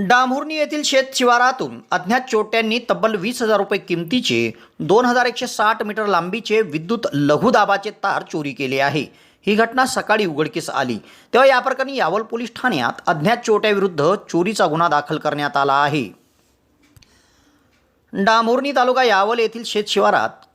डांभुर्णी येथील शेत शिवारातून अज्ञात चोट्यांनी तब्बल वीस हजार रुपये किमतीचे दोन हजार एकशे साठ मीटर लांबीचे विद्युत लघुदाबाचे तार चोरी केले आहे. ही घटना सकाळी उघडकीस आली. तेव्हा या प्रकरणी यावल पोलीस ठाण्यात अज्ञात चोट्याविरुद्ध चोरीचा गुन्हा दाखल करण्यात आला आहे. डांभुर्णी तालुका यावल येथील शेत शिवारात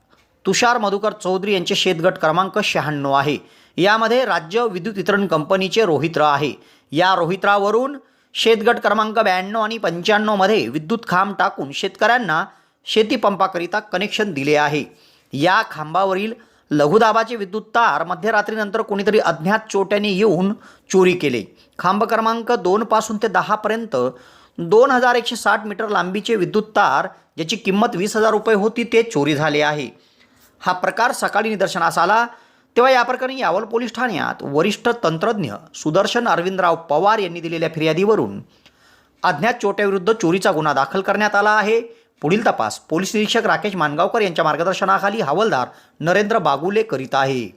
तुषार मधुकर चौधरी यांचे शेतगट क्रमांक शहाण्णव आहे. यामध्ये राज्य विद्युत वितरण कंपनीचे रोहित्र आहे. या रोहित्रावरून शेतगट क्रमांक ब्याण्णव आणि पंच्याण्णवमध्ये विद्युत खांब टाकून शेतकऱ्यांना शेतीपंपाकरिता कनेक्शन दिले आहे. या खांबावरील लघुदाबाचे विद्युत तार मध्यरात्रीनंतर कोणीतरी अज्ञात चोट्याने येऊन चोरी केले. खांब क्रमांक दोनपासून ते दहापर्यंत दोन हजार एकशे साठ मीटर लांबीचे विद्युत तार ज्याची किंमत वीस हजार रुपये होती ते चोरी झाले आहे. हा प्रकार सकाळी निदर्शनास आला. तेव्हा या प्रकरणी यावल पोलीस ठाण्यात वरिष्ठ तंत्रज्ञ सुदर्शन अरविंदराव पवार यांनी दिलेल्या फिर्यादीवरून अज्ञात चोट्याविरुद्ध चोरीचा गुन्हा दाखल करण्यात आला आहे. पुढील तपास पोलीस निरीक्षक राकेश मानगावकर यांच्या मार्गदर्शनाखाली हवालदार नरेंद्र बागुले करीत आहे.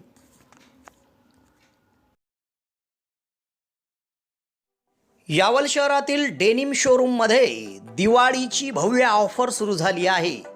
यावल शहरातील डेनिम शोरूममध्ये दिवाळीची भव्य ऑफर सुरू झाली आहे.